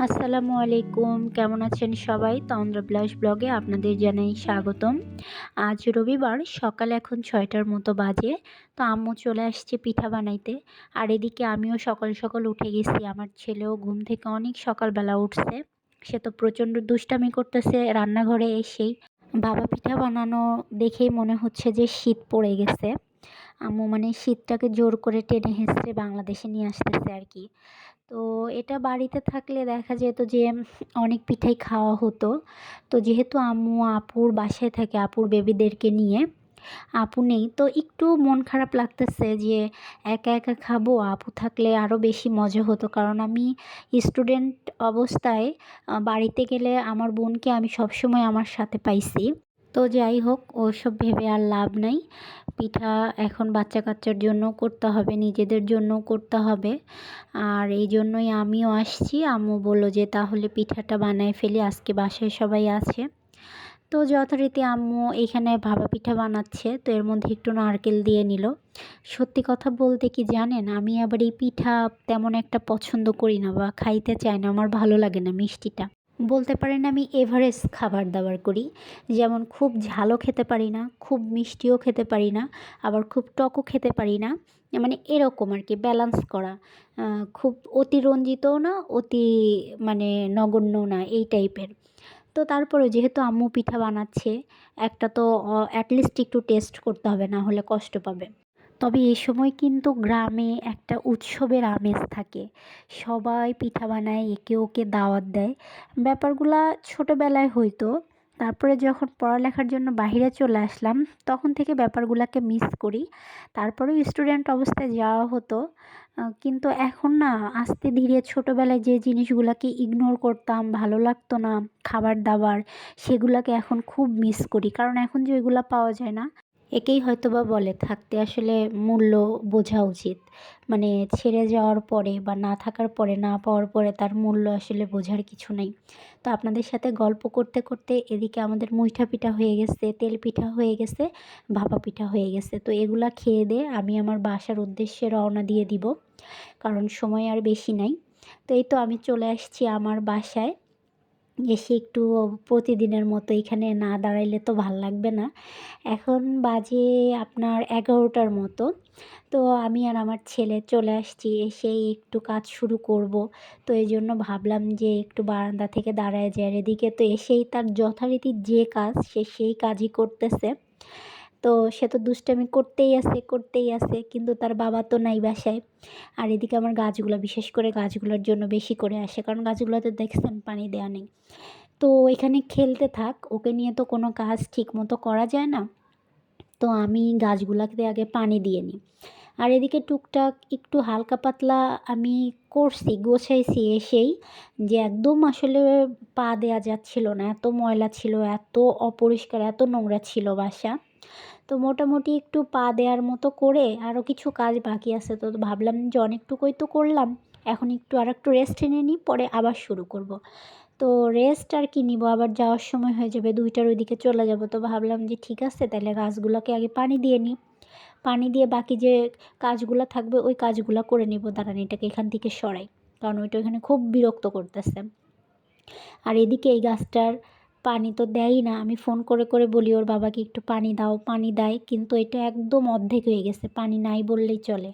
আসসালামু আলাইকুম। কেমন আছেন সবাই? তন্দ্রা ব্লাউজ ব্লগে আপনাদের জানাই স্বাগতম। আজ রবিবার, সকাল এখন ছয়টার মতো বাজে। তো আম্মু চলে আসছে পিঠা বানাইতে। আর এদিকে আমিও সকাল সকাল উঠে গেছি। আমার ছেলেও ঘুম থেকে অনেক সকালবেলা উঠছে। সে তো প্রচণ্ড দুষ্টামি করতেছে রান্নাঘরে এসেই। বাবা পিঠা বানানো দেখেই মনে হচ্ছে যে শীত পড়ে গেছে। আম্মু মানে শীতটাকে জোর করে টেনে হেঁচড়ে বাংলাদেশে নিয়ে আসতেছে আর কি। তো এটা বাড়িতে থাকলে দেখা যেত যে, অনেক পিঠাই খাওয়া হতো। তো যেহেতু আম্মু আপুর বাসায় থাকে, আপুর বেবিদেরকে নিয়ে, আপু নেই, তো একটু মন খারাপ লাগতেছে যে, একা একা খাব, আপু থাকলে আরও বেশি মজা হতো। কারণ আমি স্টুডেন্ট অবস্থায় বাড়িতে গেলে আমার বোনকে আমি সবসময় আমার সাথে পাইছি। তো যাই হোক, ওসব ভেবে আর লাভ নাই। পিঠা এখন বাচ্চা কাচ্চার জন্য করতে হবে, নিজেদের জন্য করতে হবে। আর এই জন্যই আমিও আসছি। আম্মু বলল যে, তাহলে পিঠাটা বানায় ফেলি, আজকে বাসায় সবাই আছে। তো যথারীতি আম্মু এখানে ভাপা পিঠা বানাচ্ছে, তো এর মধ্যে একটু নারকেল দিয়ে নিল। সত্যি কথা বলতে কি জানেন, আমি আবার এই পিঠা তেমন একটা পছন্দ করি না বা খাইতে চাই না, আমার ভালো লাগে না মিষ্টিটা। বলতে পারেন আমি এভারেস্ট খাবার দাবার করি। যেমন খুব ঝালও খেতে পারি না, খুব মিষ্টিও খেতে পারি না, আবার খুব টকও খেতে পারি না। মানে এরকম আর কি ব্যালেন্স করা। খুব অতিরঞ্জিতও না, অতি মানে নগণ্যও না, এই টাইপের তো তারপরে যেহেতু আম্মু পিঠা বানাচ্ছে, একটা তো অ্যাটলিস্ট একটু টেস্ট করতে হবে, না হলে কষ্ট পাবে। তবে এ সময় কিন্তু গ্রামে একটা উৎসবের আমেজ থাকে। সবাই পিঠা বানায়, একে ওকে দাওয়াত দেয়। ব্যাপারগুলা ছোটোবেলায় হয়তো তারপরে যখন পড়ালেখার জন্য বাহিরে চলে আসলাম, তখন থেকে ব্যাপারগুলোকে মিস করি। তারপরেও স্টুডেন্ট অবস্থায় যাওয়া হতো। কিন্তু এখন না, আস্তে ধীরে ছোটোবেলায় যে জিনিসগুলোকে ইগনোর করতাম, ভালো লাগতো না খাবার দাবার সেগুলোকে এখন খুব মিস করি। কারণ এখন যে ওইগুলো পাওয়া যায় না একেই হয়তো বা বলে, থাকতে আসলে মূল্য বোঝা উচিত। মানে ছেড়ে যাওয়ার পরে বা না থাকার পরে, না পাওয়ার পরে তার মূল্য আসলে বোঝার কিছু নেই। তো আপনাদের সাথে গল্প করতে করতে এদিকে আমাদের মুইঠা পিঠা হয়ে গেছে, তেল পিঠা হয়ে গেছে, ভাপা পিঠা হয়ে গেছে। তো এগুলা খেয়ে দিয়ে আমি আমার বাসার উদ্দেশ্যে রওনা দিয়ে দিব। কারণ সময় আর বেশি নাই। তো এই তো আমি চলে আসছি আমার বাসায়। এসে একটু প্রতিদিনের মতো এখানে না দাঁড়াইলে তো ভালো লাগবে না। এখন বাজে আপনার এগারোটার মতো। তো আমি আর আমার ছেলে চলে আসছি, এসেই একটু কাজ শুরু করব। তো এই জন্য ভাবলাম যে একটু বারান্দা থেকে দাঁড়ায় যায় এদিকে তো এসেই তার যথারীতি যে কাজ, সে সেই কাজই করতেছে। তো সে তো দুষ্টামি করতেই আছে করতেই আছে, কিন্তু তার বাবা তো নাই বাসায়। আর এদিকে আমার গাছগুলো, বিশেষ করে গাছগুলোর জন্য বেশি করে আসে, কারণ গাছগুলোতে দেখছেন পানি দেওয়া নেই। তো এখানে খেলতে থাক, ওকে নিয়ে তো কোনো কাজ ঠিক মতো করা যায় না। তো আমি গাছগুলোকে আগে পানি দিয়ে নিই। আর এদিকে টুকটাক একটু হালকা পাতলা আমি করছি, গোছাইছি এসেই, যে একদম আসলে পা দেওয়া যাচ্ছিল না, এত ময়লা ছিল, এত অপরিষ্কার, এত নোংরা ছিল বাসা। তো মোটামুটি একটু পা দেওয়ার মতো করে আরও কিছু কাজ বাকি আছে। তো ভাবলাম যে অনেকটুকুই তো করলাম। এখন একটু আর একটু রেস্ট এনে নিই, পরে আবার শুরু করব। তো রেস্ট আর কি নিব? আবার যাওয়ার সময় হয়ে যাবে, দুইটার ওইদিকে চলে যাব। তো ভাবলাম যে ঠিক আছে, তাহলে গাছগুলোকে আগে পানি দিয়ে নিই। পানি দিয়ে বাকি যে কাজগুলো থাকবে, ওই কাজগুলো করে নিব দাঁড়ান এটাকে এখান থেকে সরাই। কারণ ওইটা এখানে খুব বিরক্ত করতেছে। আর এদিকে এই গাছটার পানি তো দেয়ই না। আমি ফোন করে করে বলি, ওর বাবাকে একটু পানি দাও, পানি দেয়। কিন্তু এটা একদম অর্ধেক হয়ে গেছে, পানি নাই বললেই চলে।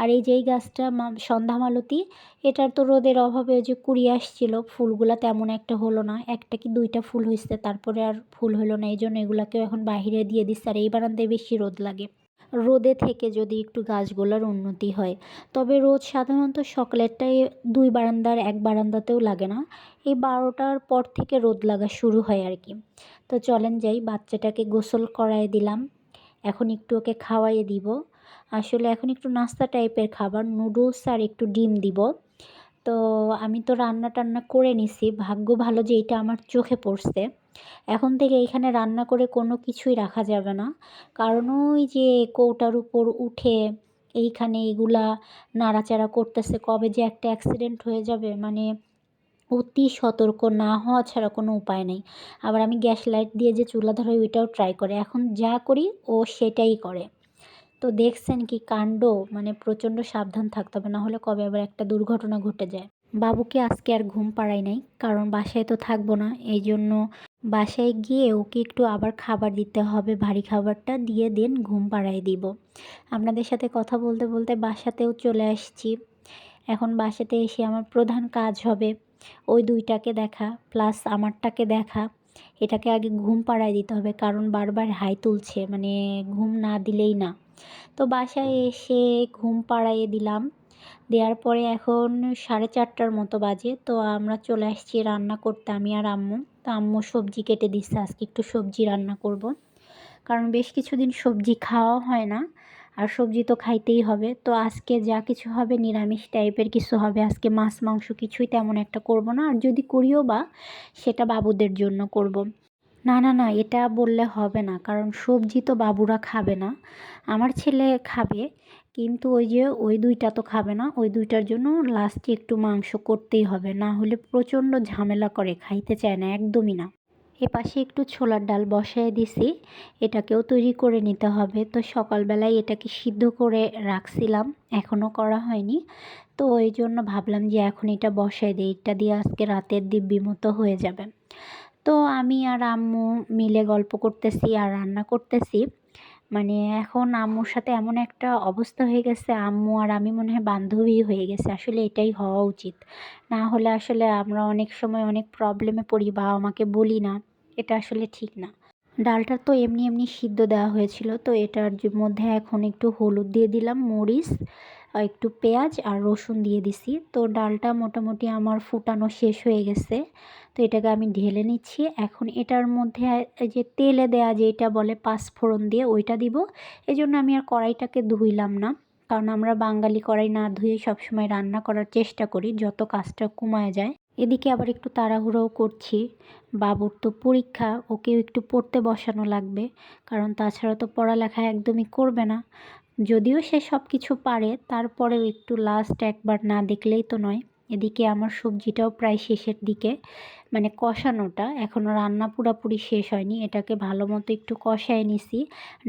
আর এই যেই গাছটা সন্ধ্যামালতি এটার তো রোদের অভাবে যে কুড়ি আসছিল, ফুলগুলো তেমন একটা হলো না। একটা কি দুইটা ফুল হয়েছে তারপরে আর ফুল হলো না এই জন্য এগুলাকেও এখন বাহিরে দিয়ে দিচ্ছে। আর এই বারান্দায় বেশি রোদ লাগে। রোদে থেকে যদি একটু গাছগুলোর উন্নতি হয়, তবে রোদ সাধারণত সকালেরটাই দুই বারান্দার এক বারান্দাতেও লাগে না। এই বারোটার পর থেকে রোদ লাগা শুরু হয় আর কি। তো চলেন যাই, বাচ্চাটাকে গোসল করায় দিলাম। এখন একটু ওকে খাওয়াইয়ে দিব। আসলে এখন একটু নাস্তা টাইপের খাবার, নুডলস আর একটু ডিম দিব। তো আমি তো রান্না টান্না করে নিছি। ভাগ্য ভালো যে এটা আমার চোখে পড়ছে। এখন থেকে এখানে রান্না করে কোনো কিছুই রাখা যাবে না। কারণ ওই যে কৌটার উপর উঠে এইখানে এগুলা নাড়াচাড়া করতেছে, কবে যে একটা অ্যাক্সিডেন্ট হয়ে যাবে মানে অতি সতর্ক না হওয়া ছাড়া কোনো উপায় নেই। আবার আমি গ্যাস লাইট দিয়ে যে চুলা ধরাই ওইটাও ট্রাই করে। এখন যা করি ও সেটাই করে। তো দেখছেন কি কাণ্ড? মানে প্রচণ্ড সাবধান থাকতে হবে না হলে কবে আবার একটা দুর্ঘটনা ঘটে যায়। বাবুকে আজকে আর ঘুম পাড়াই নাই, কারণ বাসায় তো থাকব না। এই জন্য বাসায় গিয়ে ওকে একটু আবার খাবার দিতে হবে, ভারী খাবারটা দিয়ে দিন ঘুম পাড়াই দিব। আপনাদের সাথে কথা বলতে বলতে বাসাতেও চলে আসছি। এখন বাসাতে এসে আমার প্রধান কাজ হবে, ওই দুইটাকে দেখা, প্লাস আমারটাকে দেখা। এটাকে আগে ঘুম পাড়ায় দিতে হবে, কারণ বারবার হাই তুলছে মানে ঘুম না দিলেই না। তো বাসায় এসে ঘুম পাড়াইয়ে দিলাম। দেওয়ার পরে এখন সাড়ে চারটার মতো বাজে। তো আমরা চলে আসছি রান্না করতে আমি আর আম্মু। তো আম্মু সবজি কেটে দিচ্ছে আজকে একটু সবজি রান্না করব। কারণ বেশ কিছুদিন সবজি খাওয়া হয় না আর সবজি তো খাইতেই হবে। তো আজকে যা কিছু হবে নিরামিষ টাইপের কিছু হবে। আজকে মাছ মাংস কিছুই তেমন একটা করব না। আর যদি করিও বা সেটা বাবুদের জন্য করব। না না না, এটা বললে হবে না। কারণ সবজি তো বাবুরা খাবে না। আমার ছেলে খাবে, কিন্তু ওই যে, ওই দুইটা তো খাবে না। ওই দুইটার জন্য লাস্টে একটু মাংস করতেই হবে। না হলে প্রচণ্ড ঝামেলা করে, খাইতে চায় না, একদমই না। এ পাশে একটু ছোলার ডাল বসায় দিছি। এটাকেও তৈরি করে নিতে হবে। তো সকালবেলায় এটাকে সিদ্ধ করে রাখছিলাম এখনও করা হয়নি। তো ওই জন্য ভাবলাম যে, এখন এটা বসায় দিই। এটা দিয়ে আজকে রাতের দিব্যি মতো হয়ে যাবে। তো আমি আর আম্মু মিলে গল্প করতেছি আর রান্না করতেছি। মানে এখন আম্মুর সাথে এমন একটা অবস্থা হয়ে গেছে, আম্মু আর আমি মনে হয় বান্ধবী হয়ে গেছে। আসলে এটাই হওয়া উচিত। না হলে আসলে আমরা অনেক সময় অনেক প্রবলেমে পড়ি বা আমাকে বলি না। এটা আসলে ঠিক না। ডালটা তো এমনি এমনি সিদ্ধ দেওয়া হয়েছিল, তো এটার মধ্যে এখন একটু হলুদ দিয়ে দিলাম, মরিচ একটু পেঁয়াজ আর রসুন দিয়ে দিছি। তো ডালটা মোটামুটি আমার ফুটানো শেষ হয়ে গেছে, তো এটাকে আমি ঢেলে নিচ্ছি। এখন এটার মধ্যে যে তেলে দেয়া যেটা বলে পাঁচফোড়ন দিয়ে, ওইটা দিব। এই জন্য আমি আর কড়াইটাকে ধুইলাম না, কারণ আমরা বাঙালি কড়াই না ধুয়ে সবসময় রান্না করার চেষ্টা করি, যত কাজটা কমায় যায়। এদিকে আবার একটু তাড়াহুড়োও করছি। বাবুর তো পরীক্ষা, ওকেও একটু পড়তে বসানো লাগবে, কারণ তাছাড়া তো পড়ালেখা একদমই করবে না। যদিও সে সব কিছু পারে, তারপরেও একটু লাস্ট একবার না দেখলেই তো নয়। এদিকে আমার সবজিটাও প্রায় শেষের দিকে মানে কষানোটা এখনও রান্না পুরাপুরি শেষ হয়নি। এটাকে ভালো মতো একটু কষায় নিছি।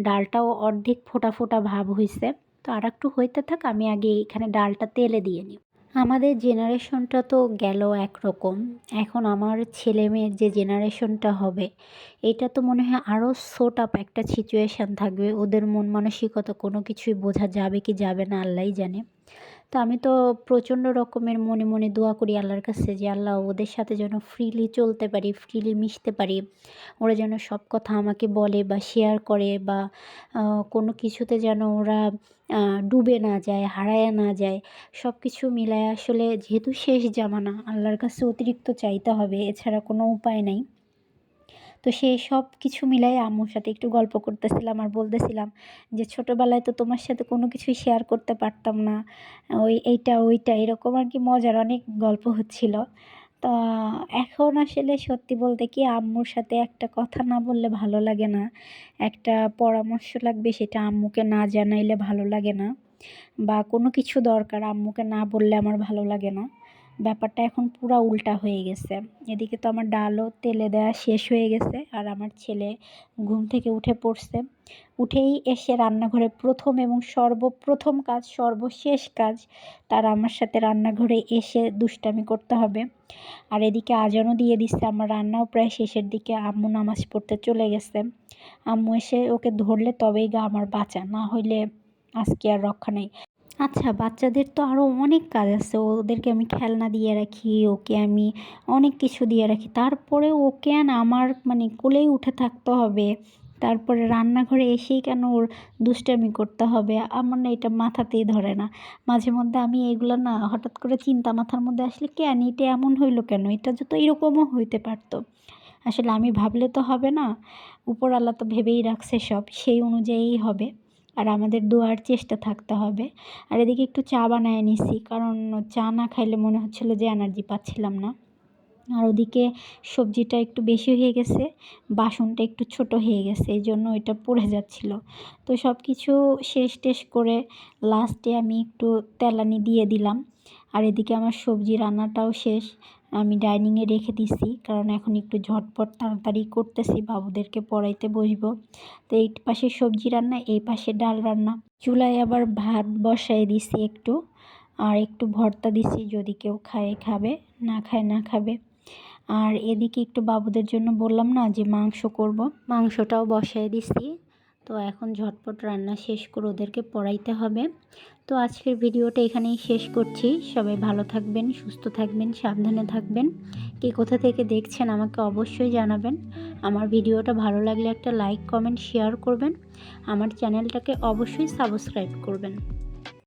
ডালটাও অর্ধেক ফোটা ফোটা ভাব হয়েছে তো আর একটু হইতে থাক, আমি আগে এখানে ডালটা তেলে দিয়ে নিই আমাদের জেনারেশনটা তো গেল একরকম। এখন আমার ছেলে মেয়ের যে জেনারেশনটা হবে, এটা তো মনে হয় আরও সোট আপ একটা সিচুয়েশান থাকবে। ওদের মন মানসিকতা কোনো কিছুই বোঝা যাবে কি যাবে না, আল্লাহই জানে। তো আমি তো প্রচণ্ড রকমের মনে মনে দোয়া করি আল্লাহর কাছে যে, আল্লাহ, ওদের সাথে যেন ফ্রিলি চলতে পারি ফ্রিলি মিশতে পারি। ওরা যেন সব কথা আমাকে বলে বা শেয়ার করে বা কোনো কিছুতে যেন ওরা ডুবে না যায়, হারায় না যায়। সব কিছু মিলায় আসলে যেহেতু শেষ জামানা, আল্লাহর কাছে অতিরিক্ত চাইতে হবে, এছাড়া কোনো উপায় নাই। তো সেই সব কিছু মিলাই আম্মুর সাথে একটু গল্প করতেছিলাম আর বলতেছিলাম যে, ছোটোবেলায় তো তোমার সাথে কোনো কিছুই শেয়ার করতে পারতাম না। ওই এইটা, ওইটা। এরকম আর কি মজার অনেক গল্প হচ্ছিল। তা এখন আসলে সত্যি বলতে কি আম্মুর সাথে একটা কথা না বললে ভালো লাগে না। একটা পরামর্শ লাগবে সেটা আম্মুকে না জানাইলে ভালো লাগে না। বা কোনো কিছু দরকার আম্মুকে না বললে আমার ভালো লাগে না। ব্যাপারটা এখন পুরো উল্টা হয়ে গেছে। এদিকে তো আমার ডালও তেলে দেওয়া শেষ হয়ে গেছে আর আমার ছেলে ঘুম থেকে উঠে পড়ছে। উঠেই এসে রান্নাঘরে প্রথম এবং সর্বপ্রথম কাজ, সর্বশেষ কাজ তার আমার সাথে রান্নাঘরে এসে দুষ্টামি করতে হবে। আর এদিকে আজানও দিয়ে দিচ্ছে, আমার রান্নাও প্রায় শেষের দিকে। আম্মু নামাজ পড়তে চলে গেছে। আম্মু এসে ওকে ধরলে তবেই গা আমার বাঁচা, না হইলে আজকে আর রক্ষা নেই। আচ্ছা বাচ্চাদের তো আরও অনেক কাজ আছে। ওদেরকে আমি খেলনা দিয়ে রাখি, ওকে আমি অনেক কিছু দিয়ে রাখি। তারপরে ওকে কেন আমার মানে কোলেই উঠে থাকতে হবে। তারপরে রান্নাঘরে এসেই কেন ওর দুষ্টামি করতে হবে? আমার না এটা মাথাতেই ধরে না। মাঝে মধ্যে আমি এগুলো না হঠাৎ করে চিন্তা মাথার মধ্যে আসলে, কেন এটা এমন হইল কেন? এটা যত এরকমও হইতে পারতো। আসলে আমি ভাবলে তো হবে না, উপরওয়ালা তো ভেবেই রাখছে সব, সেই অনুযায়ীই হবে। আর আমাদের দোয়ার চেষ্টা থাকতে হবে। আর এদিকে একটু চা বানায় নিছি, কারণ চা না খাইলে মনে হচ্ছিল যে এনার্জি পাচ্ছিলাম না। আর ওদিকে সবজিটা একটু বেশি হয়ে গেছে, বাসনটা একটু ছোট হয়ে গেছে, এই জন্য ওইটা পড়ে যাচ্ছিল। তো সব কিছু শেষ টেস করে লাস্টে আমি একটু তেলানি দিয়ে দিলাম। আর এদিকে আমার সবজি রান্নাটাও শেষ। আমি ডাইনিংয়ে রেখে দিছি, কারণ এখন একটু ঝটপট তাড়াতাড়ি করতেছি, বাবুদেরকে পড়াইতে বসবো। তো এই পাশে সবজি রান্না, এই পাশে ডাল রান্না। চুলায় আবার ভাত বসাই দিছি একটু, আর একটু ভর্তা দিছি যদি কেউ খায়, খাবে, না খায়, না খাবে। আর এদিকে একটু বাবুদের জন্য বললাম না যে মাংস করব, মাংসটাও বসাই দিছি। তো এখন ঝটপট রান্না শেষ করে ওদেরকে পড়াইতে হবে। তো আজকের ভিডিওটা এখানেই শেষ করছি। সবাই ভালো থাকবেন, সুস্থ থাকবেন, সাবধানে থাকবেন। কে কোথা থেকে দেখছেন আমাকে অবশ্যই জানাবেন। আমার ভিডিওটা ভালো লাগলে একটা লাইক, কমেন্ট, শেয়ার করবেন। আমার চ্যানেলটাকে অবশ্যই সাবস্ক্রাইব করবেন।